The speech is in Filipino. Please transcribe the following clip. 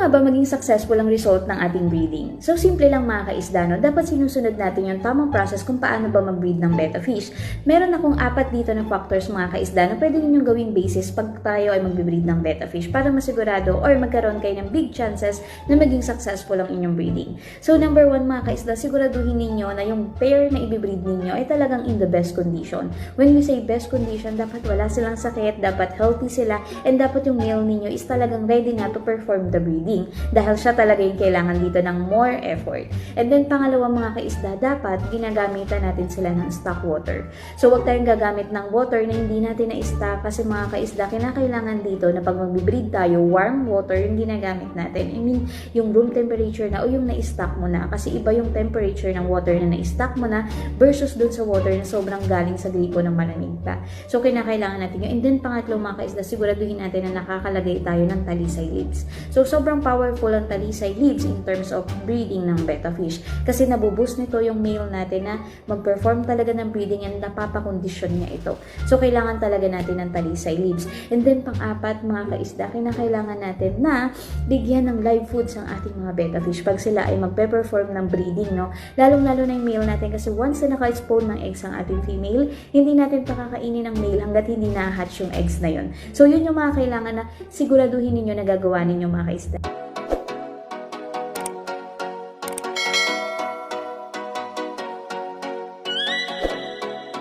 nga ba maging successful ang result ng ating breeding? So, simple lang mga kaisda, no? Dapat sinusunod natin yung tamang process kung paano ba mag-breed ng betta fish. Meron akong apat dito na factors mga kaisda na pwede ninyong gawing basis pag tayo ay mag-breed ng betta fish para masigurado or magkaroon kayo ng big chances na maging successful ang inyong breeding. So, number one mga kaisda, siguraduhin ninyo na yung pair na ibibreed ninyo ay talagang in the best condition. When we say best condition, dapat wala silang sakit, dapat healthy sila, and dapat yung male ninyo is talagang ready na to perform the breeding dahil siya talaga yung kailangan dito ng more effort. And then pangalawa mga kaisda, dapat ginagamitan natin sila ng stock water. So wag tayong gagamit ng water na hindi natin na-stock kasi mga kaisda, kinakailangan dito na pag mag-breed tayo, warm water yung ginagamit natin. I mean, yung room temperature na o yung na-stock mo na kasi iba yung temperature ng water na na-stock mo na versus dun sa water na sobrang galing sa gripo ng malamig pa. So kinakailangan natin yun. And then pangatlo mga kaisda, siguraduhin natin na nakakalagay tayo ng talisay leaves. So, sobrang powerful ang talisay leaves in terms of breeding ng betta fish. Kasi nabuboost nito yung male natin na mag-perform talaga ng breeding and napapakondisyon niya ito. So, kailangan talaga natin ng talisay leaves. And then, pang-apat, mga kaisda, kinakailangan natin na bigyan ng live foods ang ating mga betta fish pag sila ay magpe-perform ng breeding, no? Lalong-lalo na yung male natin kasi once na naka-spawn ng eggs ang ating female, hindi natin pakakainin ng male hanggat hindi na-hatch yung eggs na yun. So, yun yung mga kailangan na siguraduhin ninyo na gagawa ninyo mga kaisda.